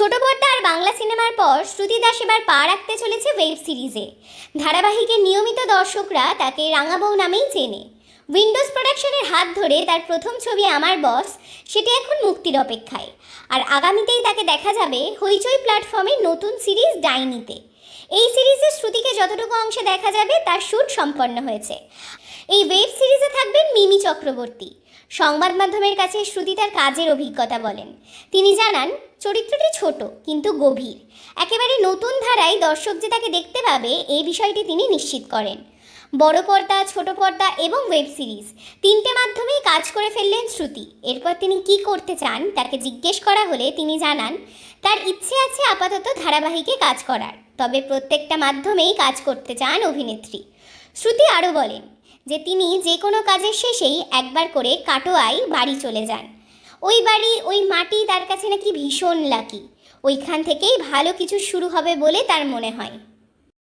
ছোট আর বাংলা সিনেমার পর শ্রুতি দাস এবার পা রাখতে চলেছে ওয়েব সিরিজে ধারাবাহিকের নিয়মিত দর্শকরা তাকে রাঙাবউ নামেই চেনে। উইন্ডোজ প্রোডাকশনের হাত ধরে তার প্রথম ছবি আমার বস সেটি এখন মুক্তির অপেক্ষায়। আর আগামীতেই তাকে দেখা যাবে হইচই প্ল্যাটফর্মের নতুন সিরিজ ডাইনিতে। এই সিরিজে শ্রুতিকে যতটুকু অংশে দেখা যাবে, তার শ্যুট সম্পন্ন হয়েছে। এই ওয়েব সিরিজে থাকবেন মিমি চক্রবর্তী। সংবাদ মাধ্যমের কাছে শ্রুতি তার কাজের অভিজ্ঞতা বলেন। তিনি জানান, চরিত্রটি ছোট, কিন্তু গভীর। একেবারে নতুন ধারায় দর্শক যে তাকে দেখতে পাবে এই বিষয়টি তিনি নিশ্চিত করেন। বড় পর্দা, ছোট পর্দা এবং ওয়েব সিরিজ তিনটে মাধ্যমেই কাজ করে ফেললেন শ্রুতি। এরপর তিনি কি করতে চান, তাকে জিজ্ঞেস করা হলে তিনি জানান তার ইচ্ছে আছে আপাতত ধারাবাহিকে কাজ করার। তবে প্রত্যেকটা মাধ্যমেই কাজ করতে চান অভিনেত্রী। শ্রুতি আরও বলেন যে তিনি যে কোনো কাজের শেষেই একবার করে কাটোয়াই বাড়ি চলে যান। ওই বাড়ি ওই মাটি তার কাছে নাকি ভীষণ লাকি। ওইখান থেকেই ভালো কিছু শুরু হবে বলে তার মনে হয়।